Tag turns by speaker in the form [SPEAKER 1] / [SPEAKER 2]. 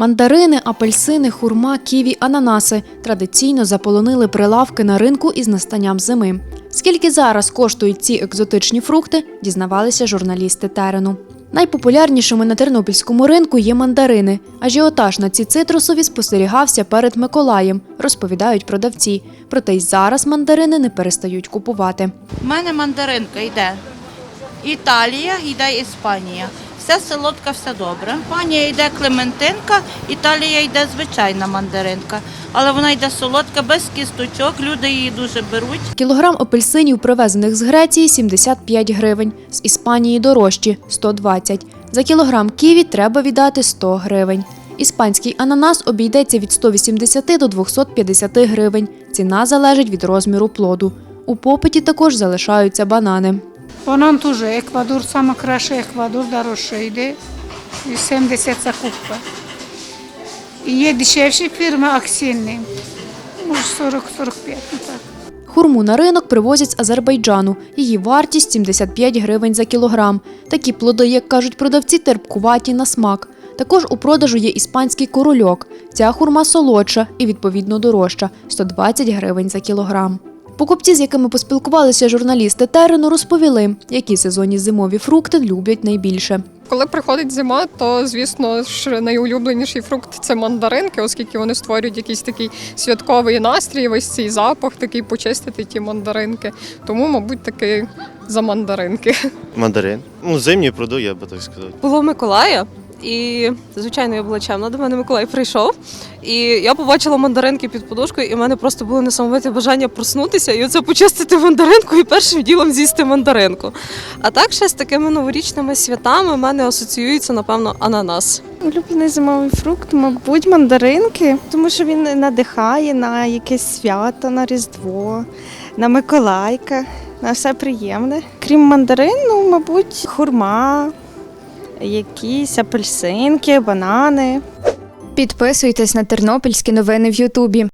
[SPEAKER 1] Мандарини, апельсини, хурма, ківі, ананаси традиційно заполонили прилавки на ринку із настанням зими. Скільки зараз коштують ці екзотичні фрукти, дізнавалися журналісти терену. Найпопулярнішими на тернопільському ринку є мандарини. Ажіотаж на ці цитрусові спостерігався перед Миколаєм, розповідають продавці. Проте й зараз мандарини не перестають купувати.
[SPEAKER 2] У мене мандаринка йде. Італія, йде Іспанія. Все солодка, все добре. Іспанія йде Клементинка, Італія йде звичайна мандаринка. Але вона йде солодка, без кісточок. Люди її дуже беруть.
[SPEAKER 1] Кілограм апельсинів, привезених з Греції, 75 гривень, з Іспанії дорожчі – 120. За кілограм ківі треба віддати 100 гривень. Іспанський ананас обійдеться від 180 до 250 гривень. Ціна залежить від розміру плоду. У попиті також залишаються банани.
[SPEAKER 3] Банан теж Еквадор, краще Еквадор дорожче йде. І 70 закупка. Є дешевші фірми акційні. Може 40-45.
[SPEAKER 1] Хурму на ринок привозять з Азербайджану. Її вартість 75 гривень за кілограм. Такі плоди, як кажуть продавці, терпкуваті на смак. Також у продажу є іспанський корольок. Ця хурма солодша і відповідно дорожча 120 гривень за кілограм. Покупці, з якими поспілкувалися журналісти терену, розповіли, які сезонні зимові фрукти люблять найбільше.
[SPEAKER 4] Коли приходить зима, то звісно ж найулюбленіший фрукт це мандаринки, оскільки вони створюють якийсь такий святковий настрій, весь цей запах, такий почистити ті мандаринки. Тому, мабуть, таки за мандаринки.
[SPEAKER 5] Мандарин. Ну, зимній продукт, я би так сказав.
[SPEAKER 6] було Миколая, і звичайно я була чемна. До мене Миколай прийшов, і я побачила мандаринки під подушкою, і в мене просто було несамовите бажання проснутися і оце почистити мандаринку і першим ділом з'їсти мандаринку. А так ще з такими новорічними святами в мене асоціюється, напевно, ананас.
[SPEAKER 7] Улюблений зимовий фрукт, мабуть, мандаринки, тому що він надихає на якесь свято, на Різдво, на Миколайка, на все приємне. Крім мандарин, ну, мабуть, хурма, якісь апельсинки, банани.
[SPEAKER 8] Підписуйтесь на тернопільські новини в Ютубі.